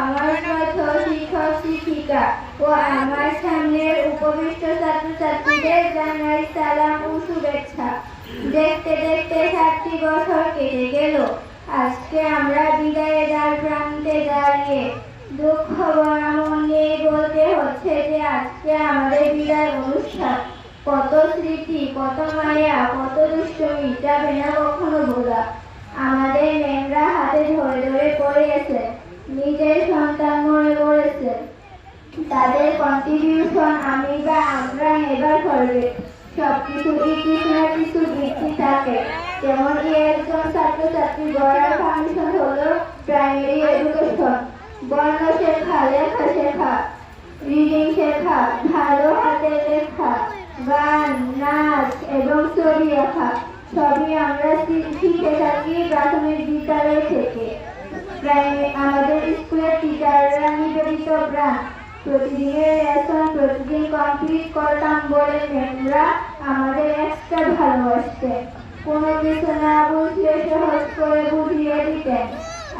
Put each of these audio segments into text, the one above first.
আমার শ্রদ্ধ শিক্ষক ও আমার সামনের উপবিষ্ট ছাত্রছাত্রীদের জানাই সালাম ও শুভেচ্ছা। দেখতে দেখতে সাতটি বছর কেটে গেল। আজকে আমরা বিদায়ের দ্বার প্রান্তে দাঁড়িয়ে দুঃখ নিয়ে বলতে হচ্ছে যে আজকে আমাদের বিদায় অনুষ্ঠান। কত স্মৃতি, কত মায়া, কত দুষ্টমি যাবে না কখনো বোঝা আমাদের ম্যামরা হাতে ধরে ধরে পড়িয়েছে। নিজের তাদের কন্ট্রিবিউশন আমি বা আমরা নেবার করবে। সবকিছু কিছু না কিছু বৃদ্ধি থাকে। যেমন একজন ছাত্রছাত্রী গড়ার ফাংশন হলো প্রাইমারি এডুকেশন বর্ণ শেখা, লেখা শেখা রিডিং শেখা, ভালো হাতে লেখা, গান, নাচ এবং ছবি আঁকা। সবই আমরা শিখে থাকি প্রাথমিক বিদ্যালয় থেকে। প্রাইমারি আমাদের স্কুলের টিচাররা নিবেদিত প্রাণ। প্রতিদিনের লেসন প্রতিদিন কমপ্লিট করতাম বলে ম্যামরা আমাদের এক্সট্রা ভালোবাসতেন। কোনো কিছু না বুঝলে সহজ করে বুঝিয়ে দিতেন।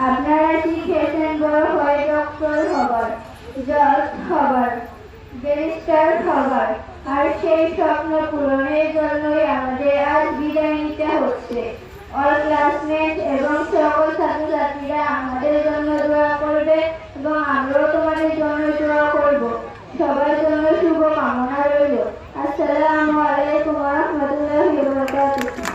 আপনারা কি খেয়েছেন বড় হয় ডক্টর হবার জজ হবার ব্যারিস্টার হবার। আর সেই স্বপ্ন পূরণের জন্যই আমাদের আজ বিদায় নিতে হচ্ছে। অল ক্লাসমেট এবং সকল ছাত্রছাত্রীরা আমাদের জন্য দোয়া করবে এবং আমরাও Gracias.